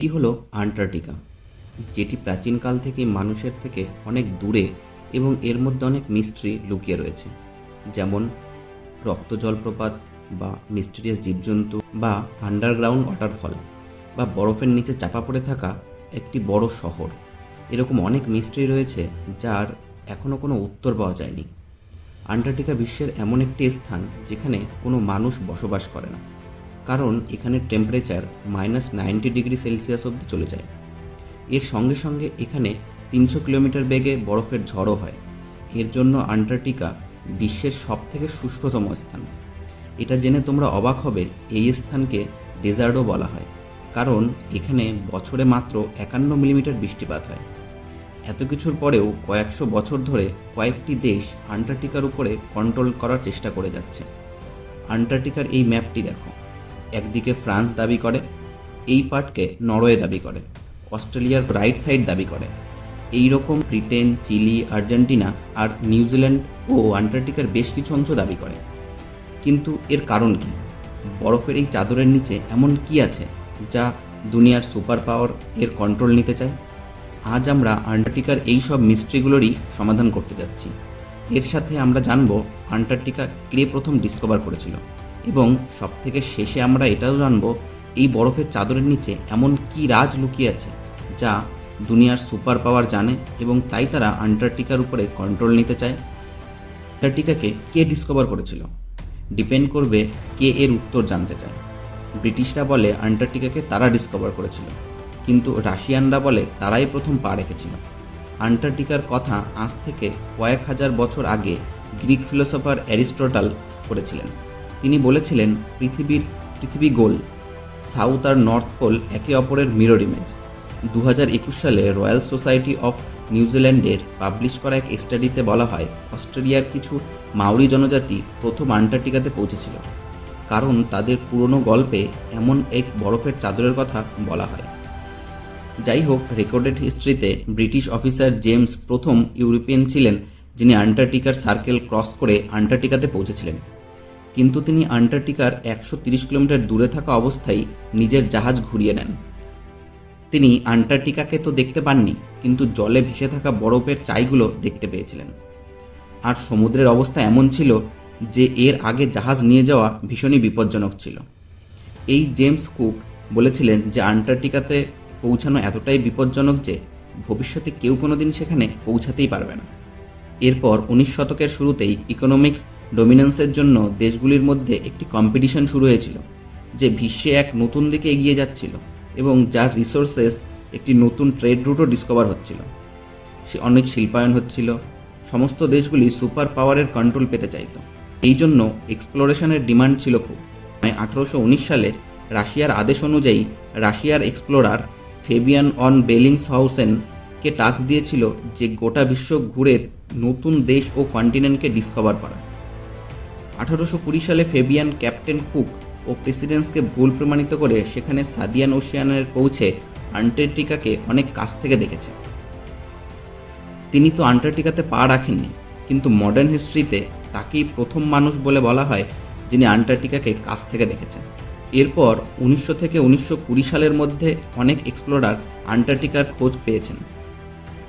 এটি হলো আন্টার্কটিকা, যেটি প্রাচীনকাল থেকেই মানুষের থেকে অনেক দূরে এবং এর মধ্যে অনেক মিস্ট্রি লুকিয়ে রয়েছে। যেমন রক্ত জলপ্রপাত বা মিস্টেরিয়াস জীবজন্তু বা আন্ডারগ্রাউন্ড ওয়াটারফল বা বরফের নিচে চাপা পড়ে থাকা একটি বড় শহর। এরকম অনেক মিস্ট্রি রয়েছে যার এখনও কোনো উত্তর পাওয়া যায়নি। আন্টার্কটিকা বিশ্বের এমন একটি স্থান যেখানে কোনো মানুষ বসবাস করে না। কারণ এখানে temperature minus ninety degree Celsius অবধি চলে যায়। এর সঙ্গে সঙ্গে এখানে তিনশো কিলোমিটার বেগে বরফের ঝড়ও হয়। এর জন্য আন্টার্কটিকা বিশ্বের সবথেকে শুষ্কতম স্থান। এটা জেনে তোমরা অবাক হবে, এই স্থানকে ডেজার্টও বলা হয়। কারণ এখানে বছরে মাত্র একান্ন মিলিমিটার বৃষ্টিপাত হয়। এত কিছুর পরেও কয়েকশো বছর ধরে কয়েকটি দেশ আন্টার্কটিকার উপরে কন্ট্রোল করার চেষ্টা করে যাচ্ছে। আন্টার্কটিকার এই ম্যাপটি দেখো। একদিকে ফ্রান্স দাবি করে, এই পার্টকে নরওয়ে দাবি করে, অস্ট্রেলিয়ার রাইট সাইড দাবি করে। এই রকম ব্রিটেন, চিলি, আর্জেন্টিনা আর নিউজিল্যান্ড ও আন্টার্কটিকার বেশ কিছু অংশ দাবি করে। কিন্তু এর কারণ কি? বরফের এই চাদরের নিচে এমন কি আছে যা দুনিয়ার সুপার পাওয়ার এর কন্ট্রোল নিতে চায়? আজ আমরা আন্টার্কটিকার এই সব মিস্ট্রিগুলোরই সমাধান করতে যাচ্ছি। এর সাথে আমরা জানব আন্টার্কটিকা কে প্রথম ডিসকভার করেছিল। এবং সবথেকে শেষে আমরা এটাও জানব, এই বরফের চাদরের নিচে এমন কি রাজ লুকিয়ে আছে যা দুনিয়ার সুপার পাওয়ার জানে এবং তাই তারা আন্টার্কটিকার উপরে কন্ট্রোল নিতে চায়? আন্টার্কটিকাকে কে ডিসকভার করেছিল? ডিপেন্ড করবে কে এর উত্তর জানতে চায়। ব্রিটিশরা বলে আন্টার্কটিকাকে তারা ডিসকভার করেছিল, কিন্তু রাশিয়ানরা বলে তারাই প্রথম পা রেখেছিল। আন্টার্কটিকার কথা আজ থেকে কয়েক হাজার বছর আগে গ্রিক ফিলোসফার অ্যারিস্টটল করেছিলেন। তিনি বলেছিলেন, পৃথিবীর, পৃথিবী গোল, সাউথ আর নর্থ পোল একে অপরের মিরর ইমেজ দু হাজার একুশ সালে রয়্যাল সোসাইটি অফ নিউজিল্যান্ডের পাবলিশ করা এক স্টাডিতে বলা হয়, অস্ট্রেলিয়ার কিছু মাউরি জনজাতি প্রথম আন্টার্কটিকাতে পৌঁছেছিল। কারণ তাদের পুরনো গল্পে এমন এক বরফের চাদরের কথা বলা হয়। যাই হোক, রেকর্ডেড হিস্ট্রিতে ব্রিটিশ অফিসার জেমস প্রথম ইউরোপিয়ান ছিলেন, যিনি আন্টার্কটিকার সার্কেল ক্রস করে আন্টার্কটিকাতে পৌঁছেছিলেন। কিন্তু তিনি আন্টার্কটিকার একশো তিরিশ কিলোমিটার দূরে থাকা অবস্থায় নিজের জাহাজ ঘুরিয়ে নেন। তিনি আন্টার্কটিকাকে তো দেখতে পাননি, কিন্তু জলে ভেসে থাকা বরফের চাইগুলো দেখতে পেয়েছিলেন। আর সমুদ্রের অবস্থা এমন ছিল যে এর আগে জাহাজ নিয়ে যাওয়া ভীষণই বিপজ্জনক ছিল। এই জেমস কুক বলেছিলেন যে আন্টার্কটিকাতে পৌঁছানো এতটাই বিপজ্জনক যে ভবিষ্যতে কেউ কোনোদিন সেখানে পৌঁছাতেই পারবে না। এরপর উনিশ শতকের শুরুতেই ইকোনমিক্স ডোমিনেন্সের জন্য দেশগুলির মধ্যে একটি কম্পিটিশন শুরু হয়েছিল, যে বিশ্বে এক নতুন দিকে এগিয়ে যাচ্ছিল এবং যার রিসোর্সেস একটি নতুন ট্রেড রুটও ডিসকভার হচ্ছিল। সে অনেক শিল্পায়ন হচ্ছিল, সমস্ত দেশগুলি সুপার পাওয়ারের কন্ট্রোল পেতে চাইত। এই জন্য এক্সপ্লোরেশনের ডিমান্ড ছিল খুব। আঠারোশো উনিশ সালে রাশিয়ার আদেশ অনুযায়ী রাশিয়ার এক্সপ্লোরার ফেবিয়ান অন বেলিংস হাউসেনকে টাস্ক দিয়েছিল যে গোটা বিশ্ব ঘুরে নতুন দেশ ও কন্টিনেন্টকে ডিসকভার করা। আঠারোশো কুড়ি সালে ফেবিয়ান ক্যাপ্টেন কুক ও প্রেসিডেন্সকে ভুল প্রমাণিত করে সেখানে সাদিয়ান ওশিয়ানের পৌঁছে আন্টার্কটিকাকে অনেক কাছ থেকে দেখেছে। তিনি তো আন্টার্কটিকাতে পা রাখেননি, কিন্তু মডার্ন হিস্ট্রিতে তাকেই প্রথম মানুষ বলে বলা হয় যিনি আন্টার্কটিকাকে কাছ থেকে দেখেছেন। এরপর উনিশশো থেকে উনিশশো কুড়ি সালের মধ্যে অনেক এক্সপ্লোরার আন্টার্কটিকার খোঁজ পেয়েছেন।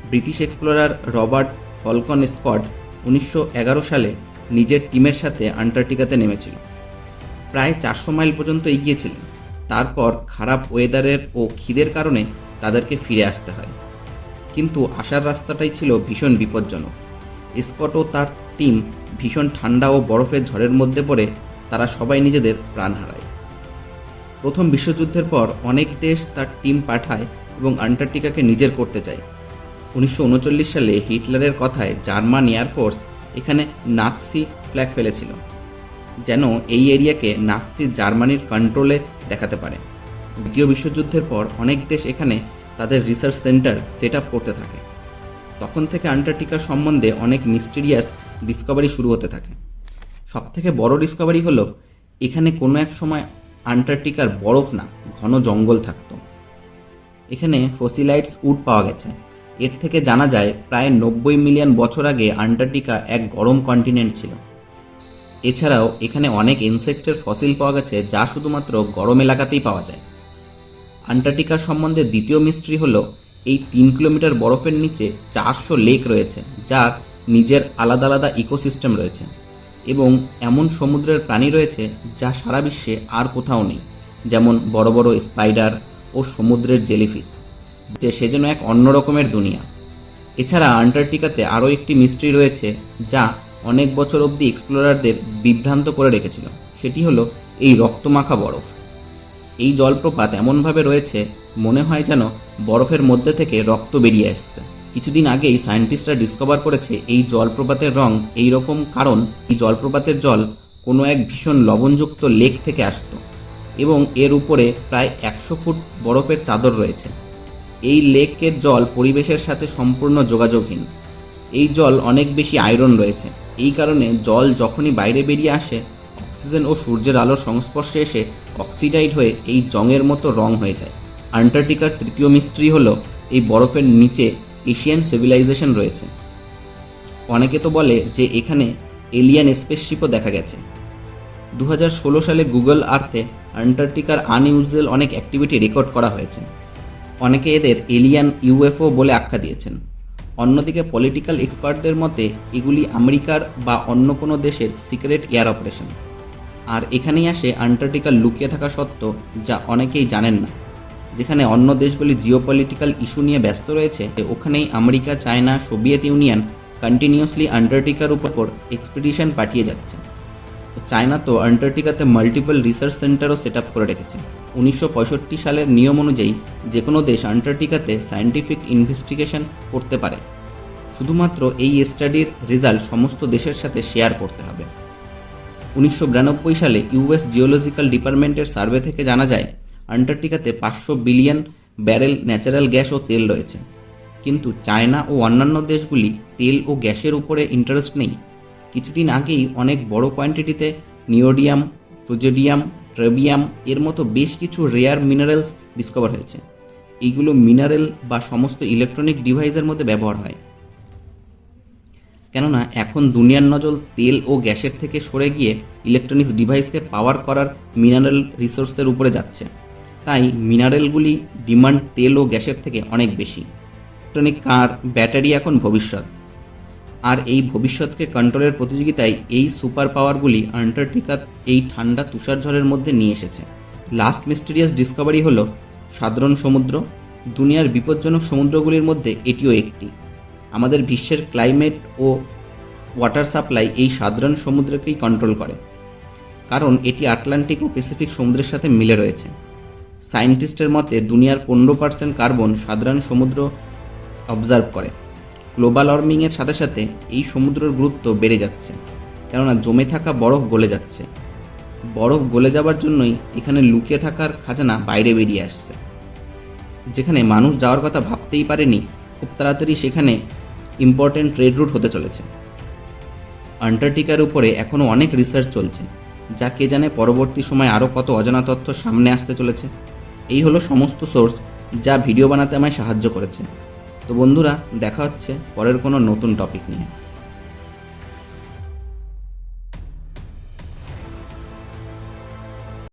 British explorer Robert Falcon Scott উনিশশো এগারো সালে নিজের টিমের সাথে আন্টার্কটিকাতে নেমেছিল। প্রায় চারশো মাইল পর্যন্ত এগিয়েছিলেন তারপর খারাপ ওয়েদারের ও খিদের কারণে তাদেরকে ফিরে আসতে হয়। কিন্তু আসার রাস্তাটাই ছিল ভীষণ বিপজ্জনক। স্কট ও তার টিম ভীষণ ঠান্ডা ও বরফের ঝড়ের মধ্যে পড়ে তারা সবাই নিজেদের প্রাণ হারায়। প্রথম বিশ্বযুদ্ধের পর অনেক দেশ তার টিম পাঠায় এবং আন্টার্কটিকাকে নিজের করতে চায়। উনিশশো উনচল্লিশ সালে হিটলারের কথায় জার্মান এয়ারফোর্স এখানে নাৎসি ফ্ল্যাগ ফেলেছিল, যেন এই এরিয়াকে নাৎসি জার্মানির কন্ট্রোলে দেখাতে পারে। দ্বিতীয় বিশ্বযুদ্ধের পর অনেক দেশ এখানে তাদের রিসার্চ সেন্টার সেট আপ করতে থাকে। তখন থেকে আন্টার্কটিকার সম্বন্ধে অনেক মিস্টিরিয়াস ডিসকভারি শুরু হতে থাকে। সবথেকে বড় ডিসকভারি হলো, এখানে কোনো এক সময় আন্টার্কটিকার বরফ না, ঘন জঙ্গল থাকত। এখানে ফসিলাইটস উড পাওয়া গেছে। এর থেকে জানা যায়, প্রায় নব্বই মিলিয়ন বছর আগে আন্টার্কটিকা এক গরম কন্টিনেন্ট ছিল। এছাড়াও, এখানে অনেক ইনসেক্টের ফসিল পাওয়া গেছে যা শুধুমাত্র গরম এলাকাতেই পাওয়া যায়। আন্টার্কটিকার সম্বন্ধে দ্বিতীয় মিস্ট্রি হল, এই তিন কিলোমিটার বরফের নিচে চারশো লেক রয়েছে, যার নিজের আলাদা আলাদা ইকোসিস্টেম রয়েছে এবং এমন সমুদ্রের প্রাণী রয়েছে যা সারা বিশ্বে আর কোথাও নেই, যেমন বড় বড় স্পাইডার ও সমুদ্রের জেলিফিশ। যে সে যেন এক অন্য রকমের দুনিয়া। এছাড়া আন্টার্কটিকাতে আরও একটি মিস্ট্রি রয়েছে, যা অনেক বছর অবধি এক্সপ্লোরারদের বিভ্রান্ত করে রেখেছিল। সেটি হলো এই রক্তমাখা বরফ। এই জলপ্রপাত এমনভাবে রয়েছে, মনে হয় যেন বরফের মধ্যে থেকে রক্ত বেরিয়ে আসছে। কিছুদিন আগেই সায়েন্টিস্টরা ডিসকভার করেছে এই জলপ্রপাতের রং এই রকম কারণ এই জলপ্রপাতের জল কোনো এক ভীষণ লবণযুক্ত লেক থেকে আসতো এবং এর উপরে প্রায় একশো ফুট বরফের চাদর রয়েছে। এই লেকের জল পরিবেশের সাথে সম্পূর্ণ যোগাযোগহীন। এই জল অনেক বেশি আয়রন রয়েছে। এই কারণে জল যখনই বাইরে বেরিয়ে আসে, অক্সিজেন ও সূর্যের আলোর সংস্পর্শে এসে অক্সিডাইড হয়ে এই জংয়ের মতো রং হয়ে যায়। আন্টার্কটিকার তৃতীয় মিস্ট্রি হলো এই বরফের নিচে এশিয়ান সিভিলাইজেশন রয়েছে। অনেকে তো বলে যে এখানে এলিয়ান স্পেসশিপও দেখা গেছে। দু হাজার ষোলো সালে গুগল আর্থে আন্টার্কটিকার আনইউজুয়াল অনেক অ্যাক্টিভিটি রেকর্ড করা হয়েছে। অনেকে এদের এলিয়ান ইউএফও বলে আখ্যা দিয়েছেন। অন্যদিকে পলিটিক্যাল এক্সপার্টদের মতে, এগুলি আমেরিকার বা অন্য কোনো দেশের সিক্রেট এয়ার অপারেশন। আর এখানেই আসে আন্টার্কটিকা লুকিয়ে থাকা সত্ত্ব যা অনেকেই জানেন না। যেখানে অন্য দেশগুলি জিওপলিটিক্যাল ইস্যু নিয়ে ব্যস্ত রয়েছে, ওখানেই America, China, Soviet Union continuously আন্টার্কটিকার উপর এক্সপিডিশন পাঠিয়ে যাচ্ছে। চায়না তো আন্টার্কটিকাতে মাল্টিপল রিসার্চ সেন্টারও সেট করে রেখেছে। উনিশশো পঁয়ষট্টি সালের নিয়ম অনুযায়ী যে কোনো দেশ আন্টার্কটিকাতে সায়েন্টিফিক ইনভেস্টিগেশন করতে পারে। শুধুমাত্র এই স্টাডির রেজাল্ট সমস্ত দেশের সাথে শেয়ার করতে হবে। উনিশশো বিরানব্বই সালে ইউএস জিওলজিক্যাল ডিপার্টমেন্টের সার্ভে থেকে জানা যায়, আন্টার্কটিকাতে পাঁচশো বিলিয়ন ব্যারেল ন্যাচারাল গ্যাস ও তেল রয়েছে। কিন্তু চায়না ও অন্যান্য দেশগুলি তেল ও গ্যাসের উপরে ইন্টারেস্ট নেই। কিছুদিন আগেই অনেক বড় কোয়ান্টিটিতে নিওডিয়াম, প্রোজোডিয়াম ট্রেবিয়াম এর মতো বেশ কিছু রেয়ার মিনারেলস ডিসকভার হয়েছে। এইগুলো মিনারেল বা সমস্ত ইলেকট্রনিক ডিভাইসের মধ্যে ব্যবহার হয়। কেননা এখন দুনিয়ার নজল তেল ও গ্যাসের থেকে সরে গিয়ে ইলেকট্রনিক্স ডিভাইসকে পাওয়ার করার মিনারেল রিসোর্সের উপরে যাচ্ছে। তাই মিনারেলগুলি ডিমান্ড তেল ও গ্যাসের থেকে অনেক বেশি। ইলেকট্রনিক কার ব্যাটারি এখন ভবিষ্যৎ। আর এই ভবিষ্যৎকে কন্ট্রোলের প্রতিযোগিতায় এই সুপার পাওয়ারগুলি আন্টার্কটিকা এই ঠান্ডা তুষার তুষারঝড়ের মধ্যে নিয়ে এসেছে। লাস্ট মিস্টিরিয়াস ডিসকভারি হল সাধারণ সমুদ্র। দুনিয়ার বিপজ্জনক সমুদ্রগুলির মধ্যে এটিও একটি। আমাদের বিশ্বের ক্লাইমেট ও ওয়াটার সাপ্লাই এই সাধারণ সমুদ্রকেই কন্ট্রোল করে। কারণ এটি আটলান্টিক ও প্যাসিফিক সমুদ্রের সাথে মিলে রয়েছে। সায়েন্টিস্টের মতে, দুনিয়ার পনেরো পার্সেন্ট কার্বন সাধারণ সমুদ্র অবজার্ভ করে। গ্লোবাল ওয়ার্মিংয়ের সাথে সাথে এই সমুদ্রের গুরুত্ব বেড়ে যাচ্ছে। কেননা জমে থাকা বরফ গলে যাচ্ছে। বরফ গলে যাবার জন্যই এখানে লুকিয়ে থাকার খাজানা বাইরে বেরিয়ে আসছে। যেখানে মানুষ যাওয়ার কথা ভাবতেই পারেনি, খুব তাড়াতাড়ি সেখানে ইম্পর্টেন্ট ট্রেড রুট হতে চলেছে। আন্টার্কটিকার উপরে এখনও অনেক রিসার্চ চলছে, যা কে জানে পরবর্তী সময় আরও কত অজানা তথ্য সামনে আসতে চলেছে। এই হলো সমস্ত সোর্স যা ভিডিও বানাতে আমায় সাহায্য করেছে। তো বন্ধুরা দেখা হচ্ছে পরের কোনো নতুন টপিক নিয়ে।